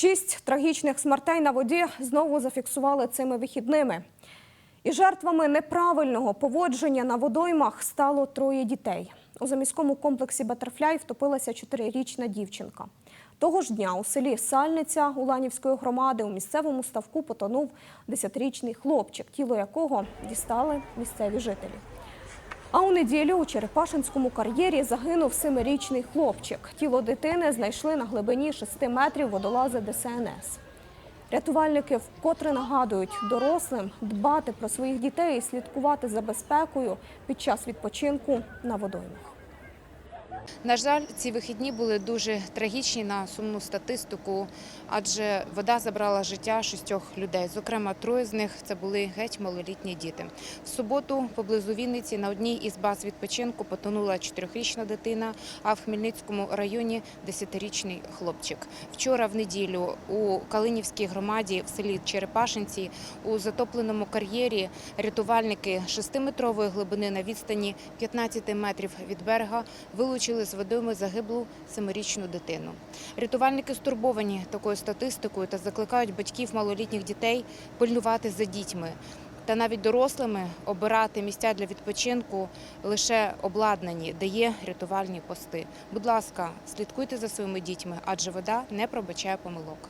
Шість трагічних смертей на воді знову зафіксували цими вихідними. І жертвами неправильного поводження на водоймах стало троє дітей. У заміському комплексі Батерфляй втопилася чотирирічна дівчинка. Того ж дня у селі Сальниця Уланівської громади у місцевому ставку потонув десятирічний хлопчик, тіло якого дістали місцеві жителі. А у неділю у Черепашинському кар'єрі загинув семирічний хлопчик. Тіло дитини знайшли на глибині 6 метрів водолази ДСНС. Рятувальники вкотре нагадують дорослим дбати про своїх дітей і слідкувати за безпекою під час відпочинку на водоймах. На жаль, ці вихідні були дуже трагічні на сумну статистику, адже вода забрала життя шістьох людей. Зокрема, троє з них це були геть малолітні діти. В суботу поблизу Вінниці на одній із баз відпочинку потонула чотирьохрічна дитина, а в Хмельницькому районі десятирічний хлопчик. Вчора в неділю у Калинівській громаді в селі Черепашинці у затопленому кар'єрі рятувальники шестиметрової глибини на відстані 15 метрів від берега вилучили з водойми загиблу семирічну дитину. Рятувальники стурбовані такою статистикою та закликають батьків малолітніх дітей пильнувати за дітьми. Та навіть дорослими обирати місця для відпочинку лише обладнані, де є рятувальні пости. Будь ласка, слідкуйте за своїми дітьми, адже вода не пробачає помилок.